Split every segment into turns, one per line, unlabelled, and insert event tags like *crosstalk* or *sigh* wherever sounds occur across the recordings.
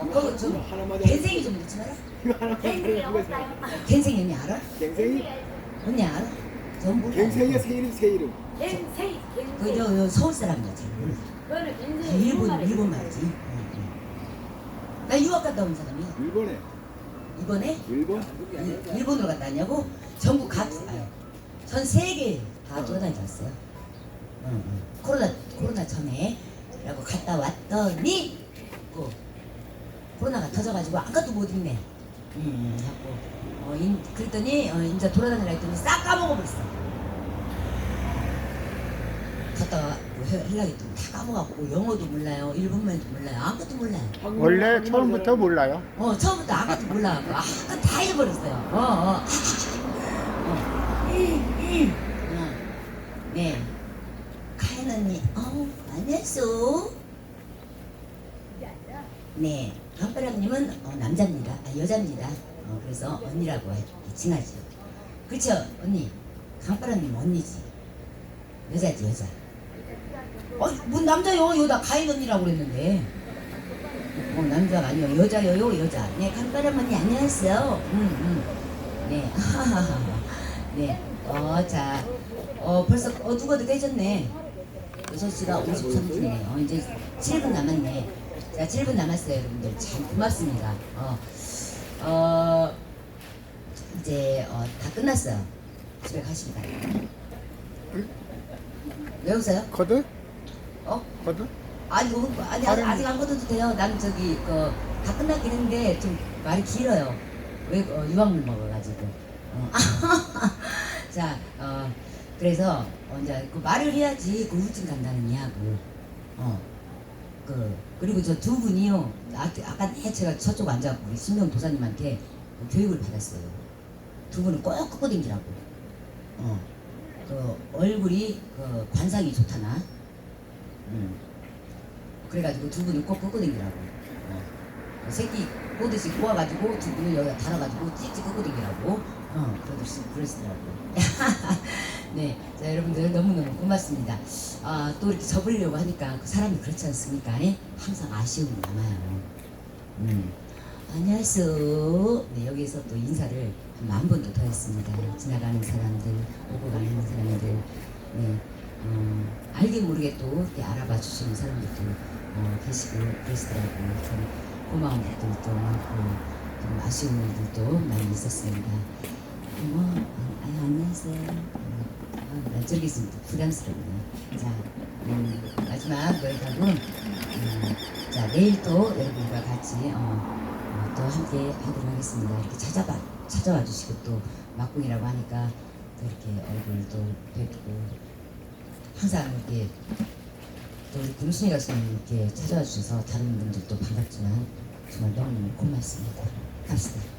그거 좀 겐생이 좀 넣지 마라. 겐생이 언니 알아?
갱생이?
언니 알아? 전 몰라.
갱생이가 새 이름 새 이름.
갱생.
그저 저 서울 몰라.
그거는
그. 일본 일본 말이지. 응, 응. 나 유학 갔다 온 사람이야.
일본에.
이번에
일본?
일- 일본으로 갔다 왔냐고? 전국 각, 아니, 전 세계 다 돌아다니다 왔어요. 응, 응. 코로나, 코로나 전에. 라고 갔다 왔더니, 그, 코로나가 터져가지고 아무것도 못 입네. 응, 응, 하고. 어, 인, 그랬더니, 어, 이제 돌아다니라 했더니 싹 까먹어버렸어. 뭐 해- 하려고 했더니 다 까먹었고, 영어도 몰라요, 일본말도 몰라요, 아무것도 몰라요.
원래 처음부터 몰라요.
어 처음부터 아무것도 몰라갖고 아까 다 잃어버렸어요. 어 어. 어. 음, 음. 어. 네. 가연 언니, 어 안녕하세요. 네. 강바람님은 어, 남자입니다. 아, 여자입니다. 어, 그래서 언니라고 해, 칭하죠. 그렇죠, 언니. 강바람님 언니지. 여자지 여자. 어, 뭐 남자요? 여자 가인 언니라고 그랬는데. 어, 남자가 아니요 여자요 여자 네 강바람 언니 안녕하세요 음, 음. 네 *laughs* 네 어 자 어, 벌써 어둑어둑 해졌네 6시가 53분이네 어, 이제 7분 남았네 자 7분 남았어요 여러분들 참 고맙습니다 어, 어 이제 어, 다 끝났어요 집에 바랍니다 왜 웃어요?
거드?
어?
거드?
아니, 뭐, 아니
다른-
아직 안 걷어도 돼요. 나는 저기 그, 다 끝났긴 했는데 좀 말이 길어요. 왜 어, 유황물 먹어가지고. 어. *laughs* 자, 어, 그래서 어, 이제 그 말을 해야지 그 우울증 간다는 이야기. 어. 그 그리고 저 두 분이요. 아, 아까 내 제가 저쪽 앉아갖고 우리 신명 도사님한테 그 교육을 받았어요. 두 분은 꼭 끄고 댕기라고. 어. 그 얼굴이 그 관상이 좋다나. 음. 그래가지고 두 분이 꼭 끄고 댕기라고. 어. 그 새끼 꼬듯이 꼬아가지고 두 분을 여기다 달아가지고 찍찍 끄고 댕기라고. 어, 그러시, 그러시더라고. *laughs* 네. 자, 여러분들 너무너무 고맙습니다. 아, 또 이렇게 접으려고 하니까 그 사람이 그렇지 않습니까? 예? 항상 아쉬움이 남아요. 음. 안녕하세요. 네, 여기서 또 인사를 한만 번도 더 했습니다. 지나가는 사람들, 오고 가는 사람들, 네, 어, 알게 모르게 또 이렇게 알아봐 주시는 사람들도 어, 계시고 그러시더라고요. 참 고마운 일들도 많고 좀 아쉬운 일들도 많이 있었습니다. 뭐, 아, 안녕하세요. 있으면 또 부담스럽네요. 자, 음, 마지막 노래가고, 음, 자, 내일 또 여러분과 같이 어, 어, 또 함께 하도록 하겠습니다. 이렇게 찾아봐, 찾아와 주시고 또 막공이라고 하니까 또 이렇게 얼굴도 뵙고 항상 이렇게 또 우리 금순이 가수님 이렇게 찾아와 주셔서 다른 분들도 반갑지만 정말 너무너무 고맙습니다. 갑시다.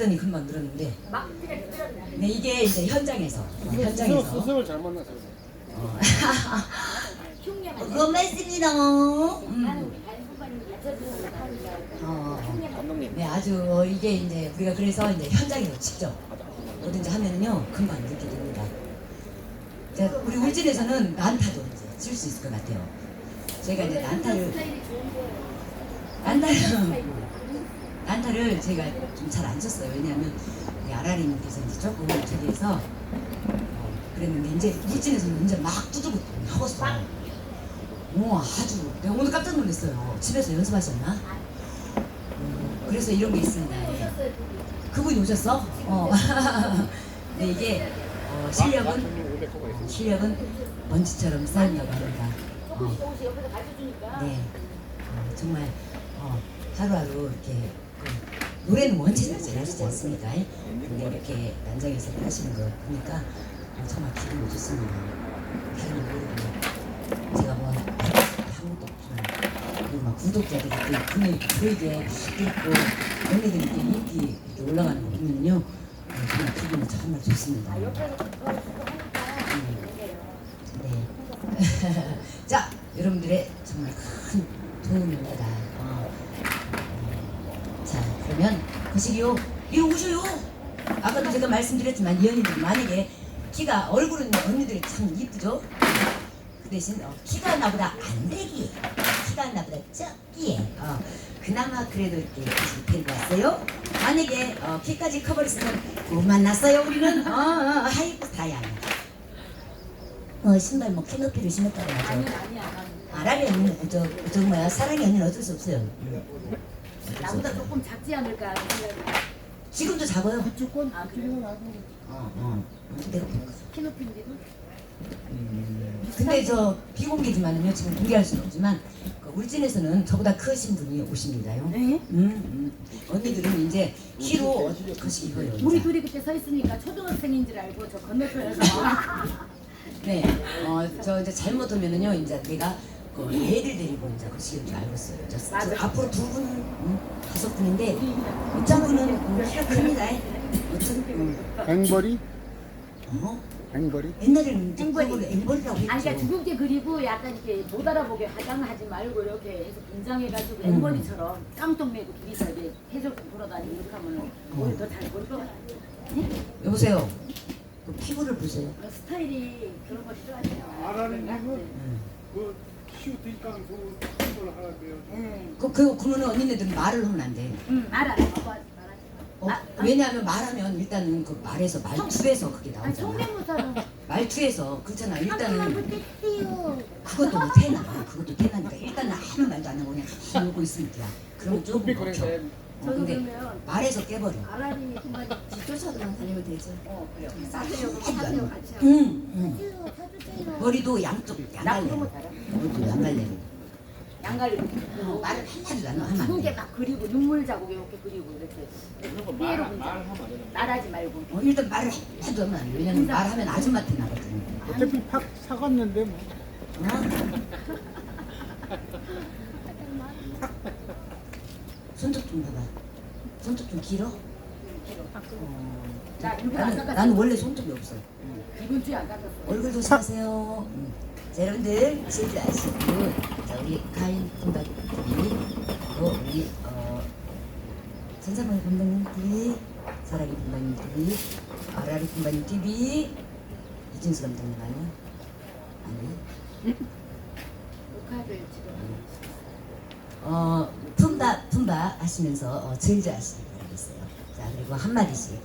번 치더니 금방 늘었는데. 네, 이게 이제 현장에서. 어, 현장에서.
스승을 잘 만나서.
어. *laughs* 고맙습니다. 음. 어,
감독님.
네, 아주 어, 이게 이제 우리가 그래서 이제 현장에서 직접 뭐든지 하면은요 금방 느끼게 됩니다. 자, 우리 울진에서는 난타도 이제 칠 수 있을 것 같아요. 저희가 이제 난타를 난타를 난타를 제가 좀 잘안 쳤어요. 왜냐하면 아라리님께서 이제 조금 저기에서 어, 그랬는데 이제 울진에서는 이제 막 두들고 하고서 오 아주 내가 오늘 깜짝 놀랐어요. 집에서 연습하셨나? 음, 그래서 이런 게 있습니다. 예. 그분이 오셨어? 어. *laughs* 네 이게 어, 실력은 실력은 먼지처럼 쌓인다고 합니다. 어. 네 어, 정말 어, 하루하루 이렇게 그, 노래는 원체나 잘하시지 않습니까? 예? 근데 이렇게 난장에서 하시는 거 보니까 어, 정말 기분이 좋습니다. 다른 거 모르고 제가 뭐 아무것도 없지만 그리고 막 구독자들이 또 분이 보이게 있고 언니들이 이렇게 인기 이렇게 올라가는 거 보면요 어, 정말 기분이 정말 좋습니다. 음. 네. *laughs* 자, 여러분들의 정말 큰 도움입니다. 어. 어, 자, 거시기요. 이리 오셔요. 아까도 제가 말씀드렸지만 이 언니들 만약에 키가 얼굴은 언니들이 참 이쁘죠? 그 대신 어, 키가 나보다 안 되기, 키가 나보다 적기에 어, 그나마 그래도 이렇게 데리고 왔어요. 만약에 어, 키까지 커버렸으면 못 만났어요. 우리는 어, 어, 하이고 다양. 어 신발 뭐 키높이를 신었다고 하죠. 아라리 언니는 저, 저 뭐야 사랑이 언니는 어쩔 수 없어요.
나보다. 조금 작지 않을까 생각이
지금도 작아요.
무조건 안 필요는 하고.
어, 어. 내가 볼까?
키 높인데도
근데 저 비공개지만은요 지금 공개할 수는 없지만 그 울진에서는 저보다 크신 분이 오십니다요.
네?
음, 음. 언니들은 이제 키로 어떻게 이거요.
우리 둘이 그때 서 있으니까 초등학생인 줄 알고 저 건너편에서 *laughs*
네, 어, 저 이제 잘못하면은요, 이제 내가 그 애들 데리고 이제 거시기인 줄 알고 있어요. 저, 저. 앞으로 두 분, 음, 다섯 분인데, 두 분은 음, 키가 큽니다. 어떤, 음,
앵벌이?
어?
앵벌이?
옛날에는
앵벌이.
앵벌이라고
아니 그러니까
했죠.
두껍게 그리고 약간 이렇게 못 알아보게 화장하지 말고 이렇게 해서 분장해가지고
음.
앵벌이처럼 깡통 메고 둘이서 이렇게 해적 돌아다니고 이렇게 하면 오히려 더잘 보일 것 같아요 네?
여보세요. 그 피부를 보세요.
그 스타일이 그런 거 싫어하세요
아라리 님은
음.
그 그.
응,
그, 그, 그러면 언니네들은 말을 하면 안 돼.
응 말안 해 말하지
어,
마
왜냐하면 말하면 일단은 그 말에서, 말투에서 그게 나오잖아.
성대모사로
말투에서, 그렇잖아. 일단은. 그것도 못해나. 그것도 못해나니까 일단은 아무 말도 안 하고 그냥 이러고 있으면 돼. 그러면 조금
삐
먹혀.
그래.
어,
저도
근데
그러면
말에서 깨버려.
아라리 순간
뒷조차도만 다니면 되죠.
어 그래요
음.
싸세요 그럼 사세요 같이 하고
응, 응.
사주세요 사주세요
머리도 양쪽 양갈래. 머리도 양갈래.
양갈리고
어, 말을 한마디도 안 하면 안 돼.
막 그리고 눈물 자국 이렇게 그리고 이렇게 피해로 분장 말하지 말고
어, 일단 말을 한마디도 하면 안 돼. 왜냐면 말하면 아줌마한테 나거든.
어차피 팍 사갔는데 뭐.
어? *laughs* 손톱 좀 봐봐. 손톱 좀 길어? 어.
나 일부러 안
나는,
깎았어
나는 원래 손톱이 없어.
이번 주에 안 깎았어
얼굴 조심하세요. 음. 자, 여러분들 실드 아시고 자 우리 가인 TV 그리고 우리 어 전사방의 분박님 TV 사랑의 분박님 TV 아라리 분박님 TV 이진수 감독님 아니야? 아니
녹화를 지금
어 품바 품바 하시면서 어, 즐겨 하시기 바라겠어요. 자 그리고 한 마디씩.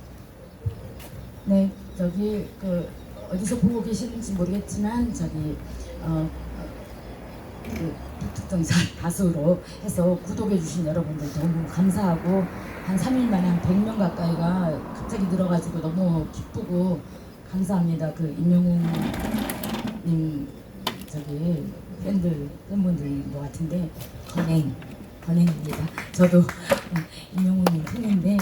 네, 저기 그 어디서 보고 계시는지 모르겠지만 저기 어, 그 특정사 가수로 *laughs* 해서 구독해 주신 여러분들 너무 감사하고 한 3일 만에 한 100명 가까이가 갑자기 늘어가지고 너무 기쁘고 감사합니다. 그 임영웅님 저기 팬들 팬분들인 것 같은데 건행 건행입니다. 저도 *laughs* 임영웅님 팬인데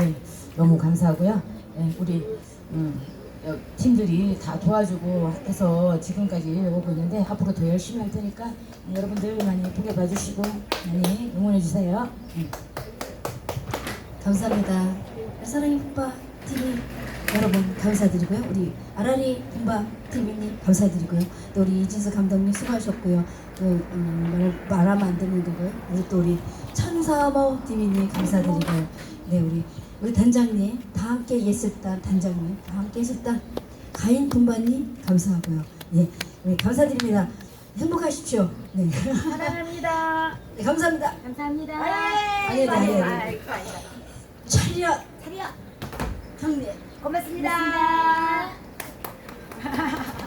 예, 너무 감사하고요. 예, 우리 음, 어, 팀들이 다 도와주고 해서 지금까지 오고 있는데 앞으로 더 열심히 할 테니까 여러분들 많이 보게 봐주시고 많이 응원해 주세요. 음.
감사합니다. 사랑의 품바 TV 여러분 감사드리고요. 우리 아라리 품바 TV님 감사드리고요. 또 우리 이진수 감독님 수고하셨고요. 또 음, 말, 말하면 안 되는 거고요. 우리 또 우리 천사모 TV님 감사드리고요. 네 우리 우리 단장님 다 함께 예술단 단장님 다 함께 예술단 가인 품바님 감사하고요. 예, 우리 감사드립니다. 행복하십시오. 네,
사랑합니다. *laughs*
네 감사합니다.
감사합니다.
아니, 아니, 아니, 아니.
아이고.
차려
차려.
형님.
고맙습니다. *laughs*